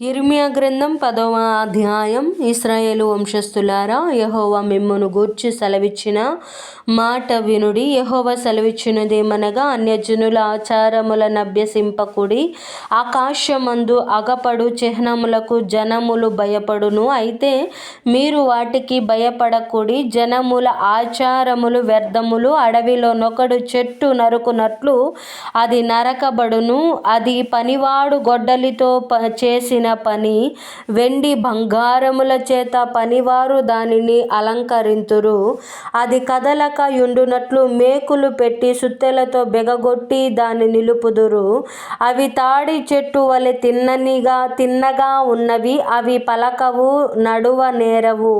ఇర్మియా గ్రంథం పదవ అధ్యాయం. ఇస్రాయేలు వంశస్థులారా యహోవ మిమ్మును గూర్చి సెలవిచ్చిన మాట వినుడి. యహోవ సెలవిచ్చినదేమనగా అన్యజనుల ఆచారములను అభ్యసింపకుడి ఆకాశమందు అగపడు చిహ్నములకు జనములు భయపడును. అయితే మీరు వాటికి భయపడకుడి. జనముల ఆచారములు వ్యర్థములు. అడవిలో నొకడు చెట్టు నరుకునట్లు అది నరకబడును. అది పనివాడు గొడ్డలితో ప చేసిన పని వెండి బంగారముల చేత పనివారు దానిని అలంకరింతురు. అది కదలక యుండునట్లు మేకులు పెట్టి సుత్తెలతో బెగగొట్టి దాన్ని నిలుపుదురు. అవి తాడి చెట్టు వలె తిన్ననిగా తిన్నగా ఉన్నవి అవి పలకవు నడువ నేరవు.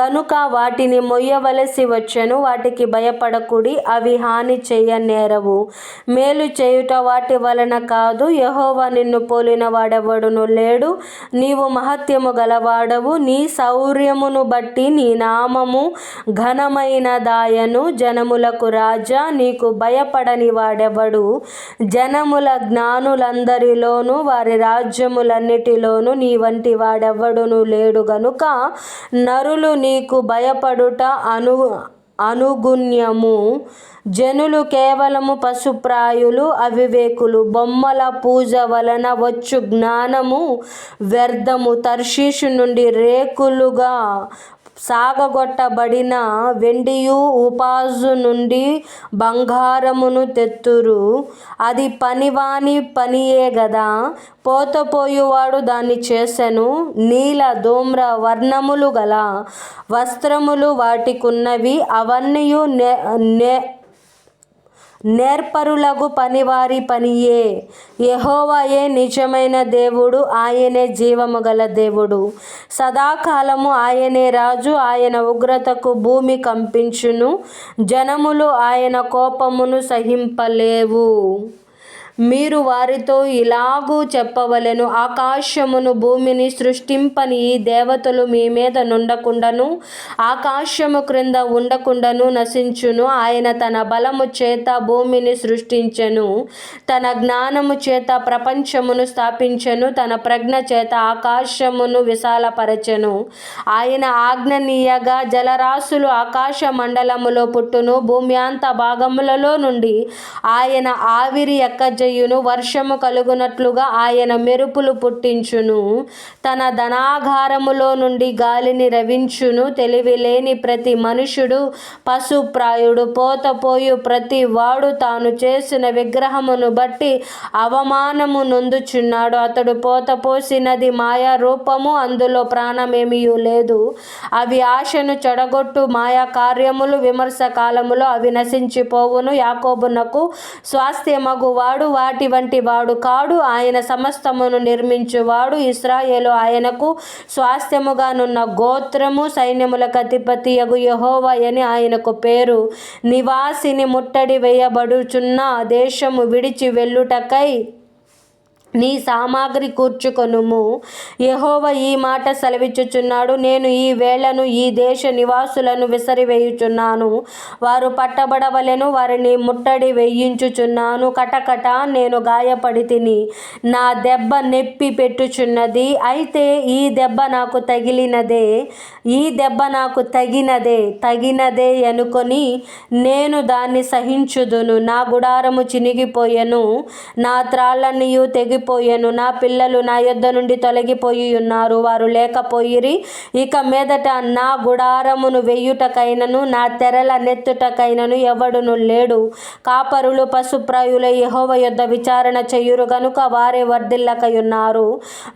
గనుక వాటిని మొయ్యవలసి వచ్చెను వాటికి భయపడకుడి అవి హాని చేయనేరవు మేలు చేయుట వాటి వలన కాదు యహోవా నిన్ను పోలిన వాడెవడును లేడు. నీవు మహత్యము గలవాడవు. నీ శౌర్యమును బట్టి నీ నామము ఘనమైనదాయను. జనములకు రాజా నీకు భయపడని వాడెవడు? జనముల జ్ఞానులందరిలోనూ వారి రాజ్యములన్నిటిలోనూ నీ వంటి వాడెవడును లేడు గనుక నరులు నీకు భయపడుట అను అనుగుణ్యము. జనులు కేవలము పశుప్రాయులు అవివేకులు. బొమ్మల పూజ వలన వచ్చు జ్ఞానము వ్యర్థము. తర్షీషు నుండి రేకులుగా సాగగొట్టబడిన వెండియు ఉపాజు నుండి బంగారమును తెత్తురు. అది పనివాని పనియే గదా. పోతపోయువాడు దాన్ని చేసెను. నీల ధూమ్ర వర్ణములు గల వస్త్రములు వాటికున్నవి అవన్నీయు నే నే నేర్పరులగు పనివారి పనియే. యెహోవాయే నిజమైన దేవుడు ఆయనే జీవము గల దేవుడు. సదాకాలము ఆయనే రాజు ఆయన ఉగ్రతకు భూమి కంపించును జనములు ఆయన కోపమును సహింపలేవు. మీరు వారితో ఇలాగూ చెప్పవలెను ఆకాశమును భూమిని సృష్టింపని ఈ దేవతలు మీ మీద నుండకుండను ఆకాశము క్రింద ఉండకుండాను నశించును. ఆయన తన బలము చేత భూమిని సృష్టించెను తన జ్ఞానము చేత ప్రపంచమును స్థాపించెను తన ప్రజ్ఞ చేత ఆకాశమును విశాలపరచెను. ఆయన ఆజ్ఞనీయగా జలరాశులు ఆకాశ మండలములో పుట్టును భూమ్యాంత భాగములలో నుండి ఆయన ఆవిరి చేయును వర్షము కలుగునట్లుగా ఆయన మెరుపులు పుట్టించును. తన ధనాగారములో నుండి గాలిని రవించును. తెలివిలేని ప్రతి మనుషుడు పశుప్రాయుడు పోతపోయు ప్రతి వాడు తాను చేసిన విగ్రహమును బట్టి అవమానము నొందుచున్నాడు. అతడు పోతపోసినది మాయా రూపము అందులో ప్రాణమేమీ లేదు. అవి ఆశను చెడగొట్టు మాయా కార్యములు విమర్శ కాలములో అవి నశించిపోవును. యాకోబునకు స్వాస్థ్యమగువాడు వాడు వాటి వంటి వాడు కాడు. ఆయన సమస్తమును నిర్మించువాడు. ఇస్రాయేలు ఆయనకు స్వాస్థ్యముగానున్న గోత్రము సైన్యముల అధిపతి యగు అని ఆయనకు పేరు. నివాసిని ముట్టడి వేయబడుచున్న దేశము విడిచి వెళ్ళుటకై నీ సామాగ్రి కూర్చుకొనుము. యహోవ ఈ మాట సెలవిచ్చుచున్నాడు. నేను ఈ వేళను ఈ దేశ నివాసులను విసరివేయుచున్నాను. వారు పట్టబడవలను వారిని ముట్టడి వేయించుచున్నాను. కటకట నేను గాయపడి తిని నా దెబ్బ నెప్పి పెట్టుచున్నది. అయితే ఈ దెబ్బ నాకు తగిలినదే ఈ దెబ్బ నాకు తగినదే తగినదే అనుకొని నేను దాన్ని సహించుదును. నా గుడారము చినిగిపోయెను. నా త్రాళ్ళనియు తెగి తొలగిపోయాను. నా పిల్లలు నా యొద్ద నుండి తొలగిపోయి ఉన్నారు వారు లేకపోయిరి ఇక మీదట నా గుడారమును వెయ్యుటకైనను నా తెరల నెత్తుటకైనను ఎవడును లేడు. కాపరులు పశుప్రాయుల యహోవ యొద్ద విచారణ చేయురు గనుక వారే వర్ధిల్లకయున్నారు.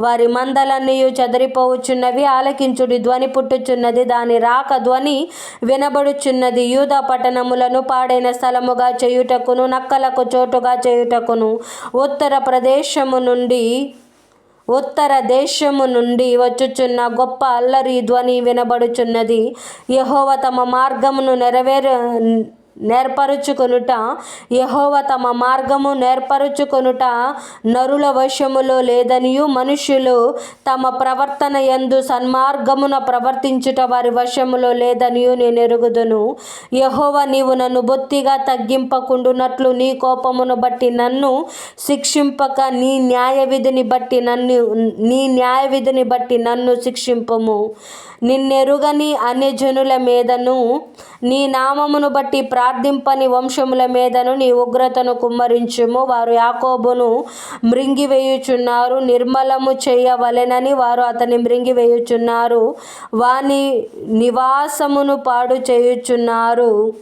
వారి మందలన్నీయు చెదరిపోవచ్చున్నవి ఆలకించుడి ధ్వని పుట్టుచున్నది దాని రాక ధ్వని వినబడుచున్నది. యూదా పట్టణములను పాడైన స్థలముగా చేయుటకును నక్కలకు చోటుగా చేయుటకును ఉత్తర ప్రదేశము నుండి ఉత్తర దేశము నుండి వచ్చుచున్న గొప్ప అల్లరి ధ్వని వినబడుచున్నది. యహోవ తమ మార్గమును నెరవేర నేర్పరుచుకొనుట యహోవ తమ మార్గము నేర్పరుచుకొనుట నరుల వశములో లేదనియు మనుష్యులు తమ ప్రవర్తన ఎందు సన్మార్గమున ప్రవర్తించుట వారి వశములో లేదనియు నేను ఎరుగుదును. యహోవ నీవు నన్ను బొత్తిగా తగ్గింపకుండునట్లు నీ కోపమును బట్టి నన్ను శిక్షింపక నీ న్యాయ విధిని బట్టి నన్ను నీ న్యాయ విధిని బట్టి నన్ను శిక్షింపము. నిన్నెరుగని అన్యజనుల మీదను నీ నామమును బట్టి ప్రార్థింపని వంశముల మీదను నీ ఉగ్రతను కుమ్మరించుము. వారు యాకోబును మృంగివేయుచున్నారు. నిర్మలము చేయవలెనని వారు అతని మృంగివేయుచున్నారు. వాని నివాసమును పాడు చేయుచున్నారు.